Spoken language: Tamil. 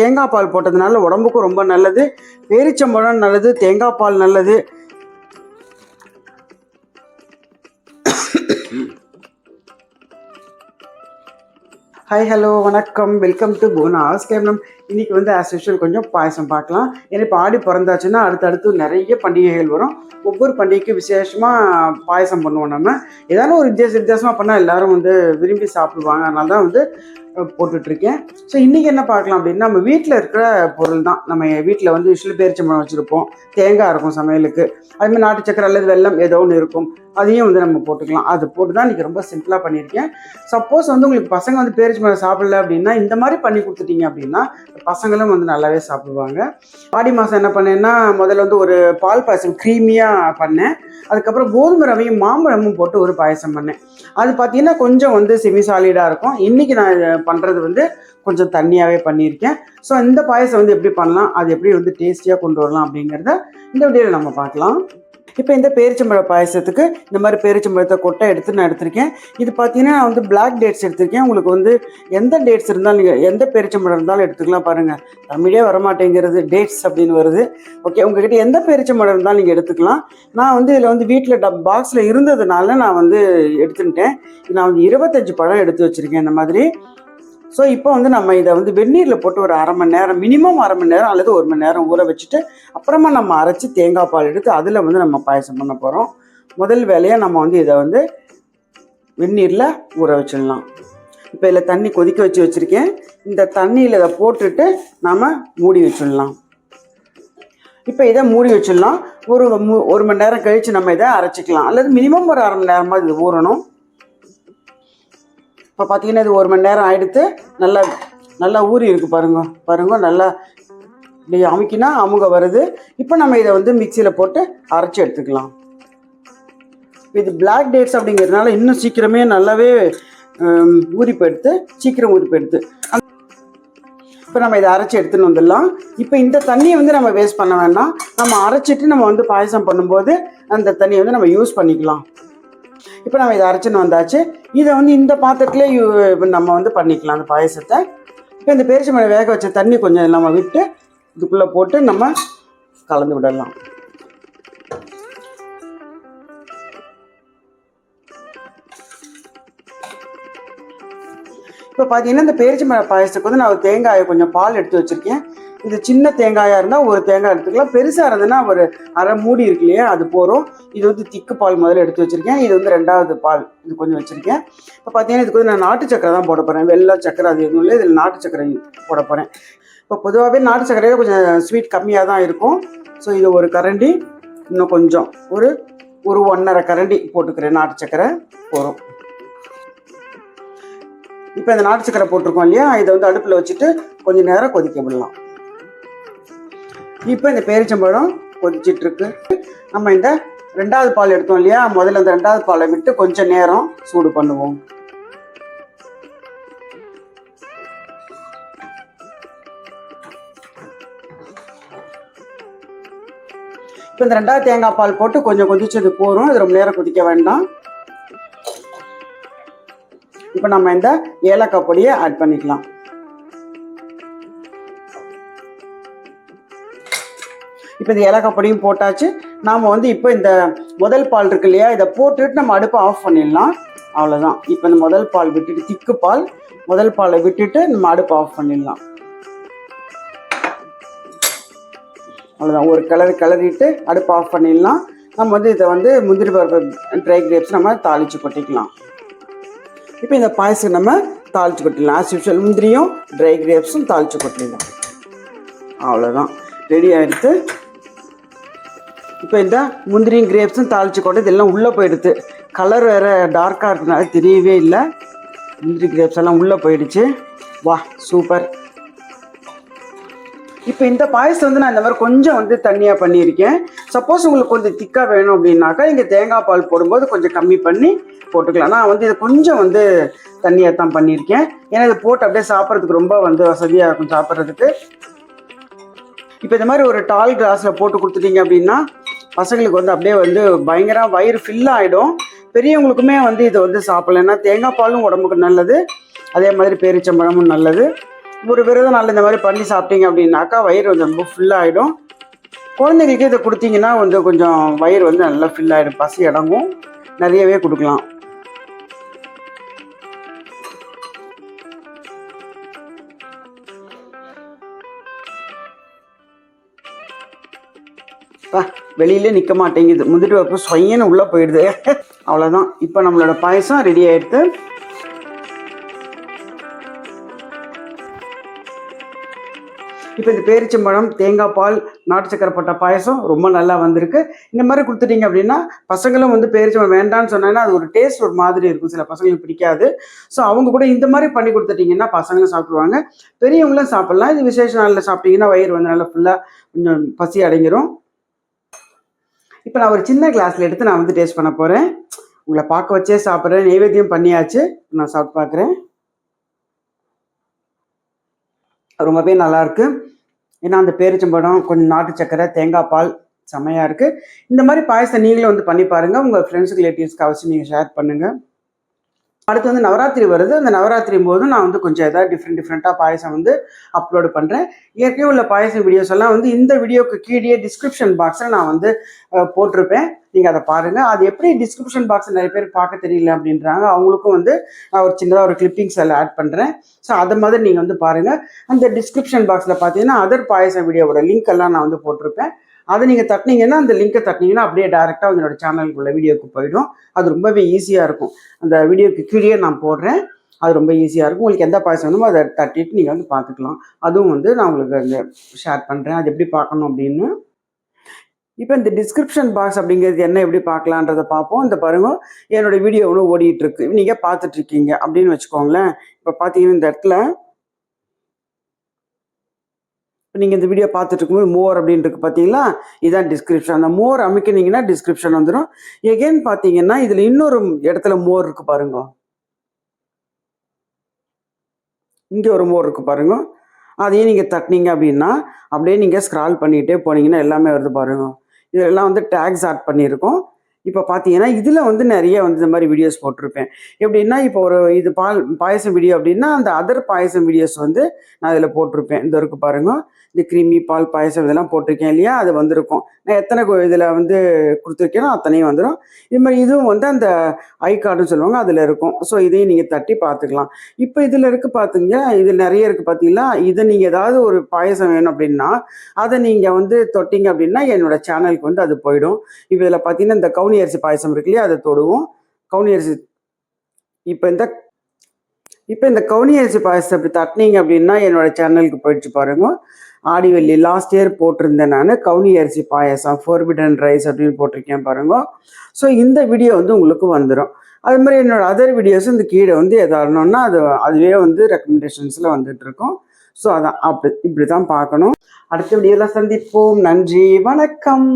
தேங்காய் பால் போட்டதுனால உடம்புக்கும் ரொம்ப நல்லது. பேரிச்சம்பழம் நல்லது தேங்காய் பால் நல்லது. ஹாய் ஹலோ வணக்கம். வெல்கம் டு போனாஸ் கேமரம் இன்னைக்கு வந்து ஆஸ் யூஷுவல் கொஞ்சம் பாயசம் பார்க்கலாம். ஏன்னா இப்போ ஆடி பிறந்தாச்சுன்னா அடுத்தடுத்து நிறைய பண்டிகைகள் வரும். ஒவ்வொரு பண்டிகைக்கும் விசேஷமாக பாயசம் பண்ணுவோம் நம்ம. ஏதாவது ஒரு வித்தியாச வித்தியாசமாக பண்ணால் எல்லோரும் வந்து விரும்பி சாப்பிடுவாங்க. அதனால தான் வந்து போட்டுட்ருக்கேன். ஸோ இன்றைக்கி என்ன பார்க்கலாம் அப்படின்னா நம்ம வீட்டில் இருக்கிற பொருள் தான். நம்ம வீட்டில் வந்து யூஸ்வலி பேரிச்சம்பழம் வச்சுருப்போம். தேங்காய் இருக்கும் சமையலுக்கு. அதுமாதிரி நாட்டு சக்கரை அல்லது வெல்லம் ஏதோ ஒன்று இருக்கும். அதையும் வந்து நம்ம போட்டுக்கலாம். அது போட்டு தான் இன்றைக்கி ரொம்ப சிம்பிளாக பண்ணியிருக்கேன். சப்போஸ் வந்து உங்களுக்கு பசங்க வந்து பேரிச்சம்பழம் சாப்பிடல அப்படின்னா இந்த மாதிரி பண்ணி கொடுத்துட்டீங்க அப்படின்னா பசங்களும் வந்து நல்லாவே சாப்பிடுவாங்க. ஆடி மாதம் என்ன பண்ணேன்னா முதல்ல வந்து ஒரு பால் பாயசம் க்ரீமியாக பண்ணேன். அதுக்கப்புறம் கோதுமை ரவையும் மாம்பழமும் போட்டு ஒரு பாயசம் பண்ணேன். அது பார்த்தீங்கன்னா கொஞ்சம் வந்து செமி சாலிடாக இருக்கும். இன்றைக்கி நான் பண்ணுறது வந்து கொஞ்சம் தண்ணியாகவே பண்ணியிருக்கேன். ஸோ இந்த பாயசம் வந்து எப்படி பண்ணலாம்? அது எப்படி வந்து டேஸ்டியாக கொண்டு வரலாம் அப்படிங்கிறத இந்த வீடியோவில் நம்ம பார்க்கலாம். இப்போ இந்த பேரிச்சம்பழ பாயசத்துக்கு இந்த மாதிரி பேரிச்சம்பழத்தை கொட்டை எடுத்து நான் எடுத்திருக்கேன். இது பார்த்தீங்கன்னா நான் வந்து பிளாக் டேட்ஸ் எடுத்திருக்கேன். உங்களுக்கு வந்து எந்த டேட்ஸ் இருந்தாலும் நீங்கள் எந்த பேரிச்சம்பழம் இருந்தாலும் எடுத்துக்கலாம் பாருங்கள் தமிழே வரமாட்டேங்கிறது டேட்ஸ் அப்படின்னு வருது. ஓகே உங்ககிட்ட எந்த பேரிச்சம்பழம் இருந்தாலும் நீங்கள் எடுத்துக்கலாம். நான் வந்து இதில் வந்து வீட்டில் டப் பாக்ஸில் இருந்ததுனால நான் வந்து எடுத்துட்டேன் நான் வந்து இருபத்தஞ்சு பழம் எடுத்து வச்சுருக்கேன் இந்த மாதிரி. ஸோ இப்போ வந்து நம்ம இதை வந்து வெந்நீரில் போட்டு ஒரு அரை மணி நேரம் மினிமம் அரை மணி நேரம் அல்லது ஒரு மணி நேரம் ஊற வச்சுட்டு அப்புறமா நம்ம அரைச்சி தேங்காய் பால் எடுத்து அதில் வந்து நம்ம பாயசம் பண்ண போகிறோம் முதல் வேலையாக நம்ம வந்து இதை வந்து வெந்நீரில் ஊற வச்சிடலாம். இப்போ இதில் தண்ணி கொதிக்க வச்சு வச்சுருக்கேன். இந்த தண்ணியில் இதை போட்டுட்டு நாம் மூடி வச்சிடலாம். இப்போ இதை மூடி வச்சிடலாம். ஒரு ஒரு மணி நேரம் கழித்து நம்ம இதை அரைச்சிக்கலாம். அல்லது மினிமம் ஒரு அரை மணி நேரமாக இது ஊறணும். இப்போ பார்த்தீங்கன்னா இது ஒரு மணி நேரம் ஆயிடுத்து நல்லா நல்லா ஊறி இருக்கு பாருங்க. பாருங்க நல்லா இப்படி அமுக்கினா அமுக வருது. இப்போ நம்ம இதை வந்து மிக்சியில் போட்டு அரைச்சி எடுத்துக்கலாம். இது பிளாக் டேட்ஸ் அப்படிங்கிறதுனால இன்னும் சீக்கிரமே நல்லாவே ஹம், ஊறி சீக்கிரம் ஊறி எடுத்து. இப்போ நம்ம இதை அரைச்சி எடுத்துன்னு வந்துடலாம். இப்போ இந்த தண்ணியை வந்து நம்ம வேஸ்ட் பண்ண வேண்டாம். நம்ம அரைச்சிட்டு நம்ம வந்து பாயசம் பண்ணும்போது அந்த தண்ணியை வந்து நம்ம யூஸ் பண்ணிக்கலாம். இப்போ நம்ம இதை அரைச்சின்னு வந்தாச்சு. இதை வந்து இந்த பாத்திரத்துலேயே நம்ம வந்து பண்ணிக்கலாம் அந்த பாயசத்தை. இப்போ இந்த பேரிச்சம்பழம் வேக வச்ச தண்ணி கொஞ்சம் நம்ம விட்டு இதுக்குள்ளே போட்டு நம்ம கலந்து விடலாம். இப்போ பார்த்தீங்கன்னா இந்த பேரிச்சம்பழ பாயசத்துக்கு வந்து நான் ஒரு தேங்காயை கொஞ்சம் பால் எடுத்து வச்சுருக்கேன். இது சின்ன தேங்காயாக இருந்தால் ஒரு தேங்காய் எடுத்துக்கலாம். பெருசாக இருந்ததுன்னா ஒரு அரை மூடி இருக்கு இல்லையா அது போகிறோம் இது வந்து திக்கு பால் முதல்ல எடுத்து வச்சுருக்கேன். இது வந்து ரெண்டாவது பால் இது கொஞ்சம் வச்சுருக்கேன். இப்போ பார்த்தீங்கன்னா இதுக்கு வந்து நான் நாட்டு சக்கரை தான் போட போகிறேன் வெள்ளை சக்கரை அது எதுவும் இல்லை. இதில் நாட்டு சக்கரை போட போகிறேன் இப்போ பொதுவாகவே நாட்டு சக்கரையில் கொஞ்சம் ஸ்வீட் கம்மியாக தான் இருக்கும். ஸோ இது ஒரு கரண்டி இன்னும் கொஞ்சம். ஒரு ஒரு ஒன்றரை கரண்டி போட்டுக்கிறேன் நாட்டு சக்கரை போகிறோம் இப்போ இந்த நாட்டு சக்கரை போட்டிருக்கோம் இல்லையா? இதை வந்து அடுப்பில் வச்சுட்டு கொஞ்சம் நேரம் கொதிக்க விடலாம். இப்போ இந்த பேரிச்சம்பழம் கொதிச்சிட்ருக்கு நம்ம இந்த ரெண்டாவது பால் எடுத்தோம் இல்லையா? முதல்ல இந்த ரெண்டாவது பாலை விட்டு கொஞ்சம் நேரம் சூடு பண்ணுவோம். இப்போ இந்த ரெண்டாவது தேங்காய் பால் போட்டு கொஞ்சம் கொதிச்சது போதும். இது ரொம்ப நேரம் கொதிக்க வேண்டாம். இப்போ நம்ம இந்த ஏலக்காய் பொடியை ஆட் பண்ணிக்கலாம். இப்போ இந்த ஏலக்காய் பொடியும் போட்டாச்சு. நாம் வந்து இப்போ இந்த முதல் பால் இருக்கு இல்லையா இதை போட்டுட்டு நம்ம அடுப்பை ஆஃப் பண்ணிடலாம். அவ்வளோதான் இப்போ இந்த முதல் பால் விட்டுட்டு திக்கு பால் முதல் பாலை விட்டுட்டு நம்ம அடுப்பை ஆஃப் பண்ணிடலாம். அவ்வளோதான் ஒரு கலர் கிளறிட்டு அடுப்பை ஆஃப் பண்ணிடலாம். நம்ம வந்து இதை வந்து முந்திரி பருப்பு ட்ரை கிரேப்ஸ் நம்ம தாளித்து கொட்டிக்கலாம். இப்போ இந்த பாயசம் நம்ம தாளித்து கொட்டிடலாம். ஆஸ் யூஷுவல் முந்திரியும் ட்ரை கிரேப்ஸும் தாளித்து கொட்டிடலாம். அவ்வளோதான் ரெடி ஆகிடுத்து இப்போ இந்த முந்திரியும் கிரேப்ஸும் தாளித்து கொண்டு இதெல்லாம் உள்ளே போயிடுது. கலர் வேறு டார்க்காக இருக்கனால தெரியவே இல்லை. முந்திரி கிரேப்ஸ் எல்லாம் உள்ளே போயிடுச்சு. வா சூப்பர் இப்போ இந்த பாயசம் வந்து நான் இந்த மாதிரி கொஞ்சம் வந்து தண்ணியாக பண்ணியிருக்கேன். சப்போஸ் உங்களுக்கு கொஞ்சம் திக்காக வேணும் அப்படின்னாக்கா இங்கே தேங்காய் பால் போடும்போது கொஞ்சம் கம்மி பண்ணி போட்டுக்கலாம். நான் வந்து இதை கொஞ்சம் வந்து தண்ணியாக தான் பண்ணியிருக்கேன். ஏன்னா இதை போட்டு அப்படியே சாப்பிட்றதுக்கு ரொம்ப வந்து வசதியாக இருக்கும் சாப்பிட்றதுக்கு. இப்போ இந்த மாதிரி ஒரு டால் கிளாஸில் போட்டு கொடுத்துட்டீங்க அப்படின்னா பசங்களுக்கு வந்து அப்படியே வந்து பயங்கர வயிறு ஃபில் ஆகிடும் பெரியவங்களுக்குமே வந்து இதை வந்து சாப்பிடலாம். ஏன்னா தேங்காய் பாலும் உடம்புக்கு நல்லது. அதே மாதிரி பேரிச்சம்பழமும் நல்லது. ஒரு விரதம் நாள் இந்த மாதிரி பண்ணி சாப்பிட்டீங்க அப்படின்னாக்கா வயிறு வந்து ரொம்ப ஃபுல்லாகிடும் குழந்தைங்களுக்கு இதை கொடுத்தீங்கன்னா வந்து கொஞ்சம் வயிறு வந்து நல்லா ஃபில் ஆகிடும் பசி அடங்கும். நிறையவே கொடுக்கலாம். அப்பா, வெளியிலே நிற்க மாட்டேங்குது. முந்திரி பருப்பு சொயன்னு உள்ளே போயிடுது. அவ்வளோதான் இப்போ நம்மளோட பாயசம் ரெடி ஆயிடுது இப்போ இந்த பேரிச்சம்பழம் தேங்காய் பால் நாட்டு சக்கரை போட்ட பாயசம் ரொம்ப நல்லா வந்திருக்கு. இந்த மாதிரி கொடுத்துட்டீங்க அப்படின்னா பசங்களும் வந்து பேரிச்சம்பழம் வேண்டாம்னு சொன்னாங்கன்னா அது ஒரு டேஸ்ட் ஒரு மாதிரி இருக்கும். சில பசங்களுக்கு பிடிக்காது. ஸோ அவங்க கூட இந்த மாதிரி பண்ணி கொடுத்துட்டீங்கன்னா பசங்களும் சாப்பிடுவாங்க. பெரியவங்களும் சாப்பிட்லாம். இது விசேஷ நாளில் சாப்பிட்டீங்கன்னா வயிறு வந்து நல்லா ஃபுல்லாக கொஞ்சம் பசி அடைஞ்சிரும் இப்போ நான் ஒரு சின்ன கிளாஸில் எடுத்து நான் வந்து டேஸ்ட் பண்ண போகிறேன் உங்களை பார்க்க வச்சே சாப்பிட்றேன். நைவேத்தியம் பண்ணியாச்சு. நான் சாப்பிட்டு பார்க்குறேன். ரொம்பவே நல்லா இருக்கு. ஏன்னா அந்த பேரிச்சம்பழம் கொஞ்சம் நாட்டு சக்கரை தேங்காய் பால் செமையாக இருக்குது இந்த மாதிரி பாயசம் நீங்களும் வந்து பண்ணி பாருங்கள் உங்கள் ஃப்ரெண்ட்ஸ் ரிலேட்டிவ்ஸ்க்கு அவசியம் நீங்கள் ஷேர் பண்ணுங்கள் அடுத்து வந்து நவராத்திரி வருது. அந்த நவராத்திரி போது நான் வந்து கொஞ்சம் ஏதாவது டிஃப்ரெண்ட் டிஃப்ரெண்ட்டாக பாயசம் வந்து அப்லோடு பண்ணுறேன் ஏற்கனவே உள்ள பாயசம் வீடியோஸ் எல்லாம் வந்து இந்த வீடியோக்கு கீழே டிஸ்கிரிப்ஷன் பாக்ஸில் நான் வந்து போட்டிருப்பேன். நீங்கள் அதை பாருங்கள் அது எப்படி டிஸ்கிரிப்ஷன் பாக்ஸ் நிறைய பேர் பார்க்க தெரியல அப்படின்றாங்க. அவங்களுக்கும் வந்து நான் ஒரு சின்னதாக ஒரு கிளிப்பிங்ஸ் அதில் ஆட் பண்ணுறேன் ஸோ அதை மாதிரி நீங்கள் வந்து பாருங்கள் அந்த டிஸ்கிரிப்ஷன் பாக்ஸில் பார்த்தீங்கன்னா அதர் பாயசம் வீடியோவோட லிங்க் எல்லாம் நான் வந்து போட்டிருப்பேன். அதை நீங்கள் தட்டினீங்கன்னா அந்த லிங்கை தட்டினீங்கன்னா அப்படியே டேரெக்டாக என்னோட சேனலுக்குள்ள வீடியோக்கு போயிடும். அது ரொம்பவே ஈஸியாக இருக்கும். அந்த வீடியோக்கு கீழே நான் போடுறேன். அது ரொம்ப ஈஸியாக இருக்கும். உங்களுக்கு எந்த பாய்ஸ் வேணுமோ அதை தட்டிட்டு நீங்கள் வந்து பார்த்துக்கலாம். அதுவும் வந்து நான் உங்களுக்கு அந்த ஷேர் பண்ணுறேன் அது எப்படி பார்க்கணும் அப்படின்னு. இப்போ இந்த டிஸ்கிரிப்ஷன் பாக்ஸ் அப்படிங்கிறது என்ன எப்படி பார்க்கலான்றதை பார்ப்போம். இந்த பாருங்க என்னோட வீடியோ ஒன்று ஓடிட்டுருக்கு நீங்கள் பார்த்துட்ருக்கீங்க அப்படின்னு வச்சுக்கோங்களேன். இப்போ பார்த்தீங்கன்னா இந்த இடத்துல இப்போ நீங்கள் இந்த வீடியோ பார்த்துட்டு இருக்கும்போது மோர் அப்படின்னு இருக்கு பார்த்தீங்களா? இதான் டிஸ்கிரிப்ஷன் அந்த மோர் அமைக்கினீங்கன்னா டிஸ்கிரிப்ஷன் வந்துடும் எகெயின் பார்த்தீங்கன்னா இதில் இன்னொரு இடத்துல மோர் இருக்கு பாருங்க. இங்கே ஒரு மோர் இருக்கு பாருங்க. அதையும் நீங்கள் தட்டினீங்க அப்படின்னா அப்படியே நீங்கள் ஸ்க்ரால் பண்ணிகிட்டே போனீங்கன்னா எல்லாமே வருது பாருங்க. இதெல்லாம் வந்து டேக்ஸ் ஆட் பண்ணியிருக்கோம். இப்போ பார்த்தீங்கன்னா இதில் வந்து நிறைய வந்து இந்த மாதிரி வீடியோஸ் போட்டிருப்பேன். எப்படின்னா இப்போ ஒரு இது பால் பாயசம் வீடியோ அப்படின்னா அந்த அதர் பாயசம் வீடியோஸ் வந்து நான் இதில் போட்டிருப்பேன். இந்த இருக்கு பாருங்க. இந்த கிருமி பால் பாயசம் இதெல்லாம் போட்டிருக்கேன் இல்லையா? அது வந்திருக்கும். நான் எத்தனை இதில் வந்து கொடுத்துருக்கேனோ அத்தனையும் வந்துடும் இது மாதிரி இதுவும் வந்து அந்த ஐ கார்டுன்னு சொல்லுவாங்க அதில் இருக்கும். ஸோ இதையும் நீங்கள் தட்டி பார்த்துக்கலாம் இப்போ இதில் இருக்கு பார்த்தீங்க இதில் நிறைய இருக்குது பார்த்தீங்களா இதை நீங்கள் ஏதாவது ஒரு பாயசம் வேணும் அப்படின்னா அதை நீங்கள் வந்து தொட்டிங்க அப்படின்னா என்னோட சேனலுக்கு வந்து அது போயிடும். இப்போ இதில் பார்த்தீங்கன்னா இந்த கவுனி கவுனி அரிசி பாயசம் இருக்கு இல்லையா அதை தொடுவோம். கவுனி அரிசி இப்போ இந்த இப்போ இந்த கவுனி அரிசி பாயசத்தை இப்படி தட்டினீங்க அப்படின்னா என்னோட சேனலுக்கு போயிடுச்சு பாருங்க. ஆடிவெள்ளி லாஸ்ட் இயர் போட்டிருந்தேன் நான். கவுனி அரிசி பாயசம் ஃபோர்பிடன் ரைஸ் அப்படின்னு போட்டிருக்கேன் பாருங்க. ஸோ இந்த வீடியோ வந்து உங்களுக்கு வந்துடும் அது மாதிரி என்னோடய அதர் வீடியோஸும் இந்த கீழே வந்து எதாடணும்னா அது அதுவே வந்து ரெக்கமெண்டேஷன்ஸில் வந்துட்டுருக்கோம் ஸோ அதான் அப்படி இப்படி தான் பார்க்கணும். அடுத்த வீடியோவில் சந்திப்போம். நன்றி வணக்கம்.